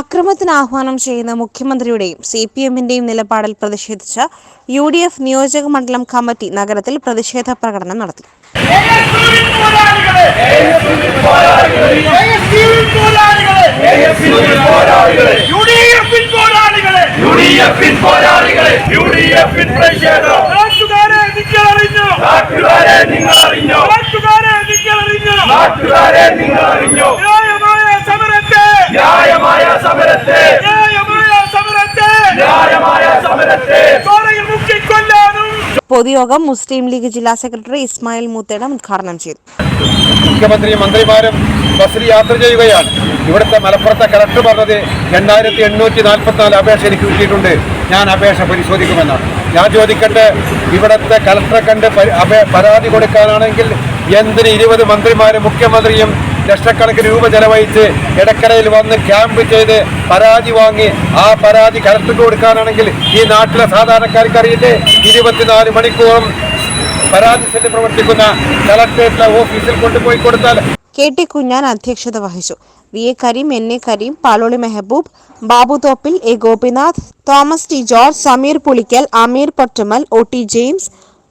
അക്രമത്തിന് ആഹ്വാനം ചെയ്യുന്ന മുഖ്യമന്ത്രിയുടെയും സി പി എമ്മിന്റെയും നിലപാടിൽ പ്രതിഷേധിച്ച് യു ഡി എഫ് നിയോജക മണ്ഡലം കമ്മിറ്റി നഗരത്തിൽ പ്രതിഷേധ പ്രകടനം നടത്തി. നാട്ടുകാരെ നിങ്ങൾ അറിഞ്ഞു നാട്ടുകാരെ നിങ്ങൾ അറിഞ്ഞോ നാട്ടുകാരെ നിങ്ങൾ അറിഞ്ഞു ന്യായമായ സമരത്തെ ന്യായമായ സമരത്തെ ന്യായമായ സമരത്തെ ന്യായമായ സമരത്തെ ചോരയിൽ മുക്കിക്കൊല്ലാനും പൊതുയോഗം മുസ്ലിം ലീഗ് ജില്ലാ സെക്രട്ടറി ഇസ്മായിൽ മൂത്തേടം ഉദ്ഘാടനം ചെയ്തു. മുഖ്യമന്ത്രി മന്ത്രിമാരും ബസ്സിൽ യാത്ര ചെയ്യുകയാണ്. ഇവിടുത്തെ മലപ്പുറത്തെ കളക്ടർ പറഞ്ഞത് രണ്ടായിരത്തി എണ്ണൂറ്റി നാൽപ്പത്തിനാല് അപേക്ഷ എനിക്ക് കിട്ടിയിട്ടുണ്ട്. ഞാൻ അപേക്ഷ പരിശോധിക്കുമെന്നാണ്. ഞാൻ ചോദിക്കട്ടെ ഇവിടുത്തെ കലക്ടറെ കണ്ട് പരാതി കൊടുക്കാനാണെങ്കിൽ എന്തിന് ഇരുപത് മന്ത്രിമാരും മുഖ്യമന്ത്രിയും ലക്ഷക്കണക്കിന് രൂപ ചെലവഴിച്ച് ഇടക്കരയിൽ വന്ന് ക്യാമ്പ് ചെയ്ത് പരാതി വാങ്ങി ആ പരാതി കലക്ടർക്ക് കൊടുക്കാനാണെങ്കിൽ ഈ നാട്ടിലെ സാധാരണക്കാർക്ക് അറിയില്ലേ? ഇരുപത്തിനാല് മണിക്കൂറും പരാതി സെല്ല് പ്രവർത്തിക്കുന്ന കലക്ടറേറ്റിലെ ഓഫീസിൽ കൊണ്ടുപോയി കൊടുത്താൽ കെ ടി കുഞ്ഞാൻ അധ്യക്ഷത വഹിച്ചു. V A Kareem N A Kareem Paloli Mehaboob Babu Thoppil A Gopinath Thomas T George Sameer Pulikkal Ameer Pottamal O T James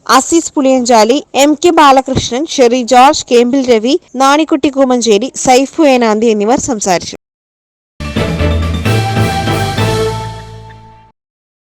Azeez Puliyanchali M K Balakrishnan Sherry George Kembil Ravi Nanikutty Koomancheri Saifu Enanthi എന്നിവർ സംസാരിച്ചു.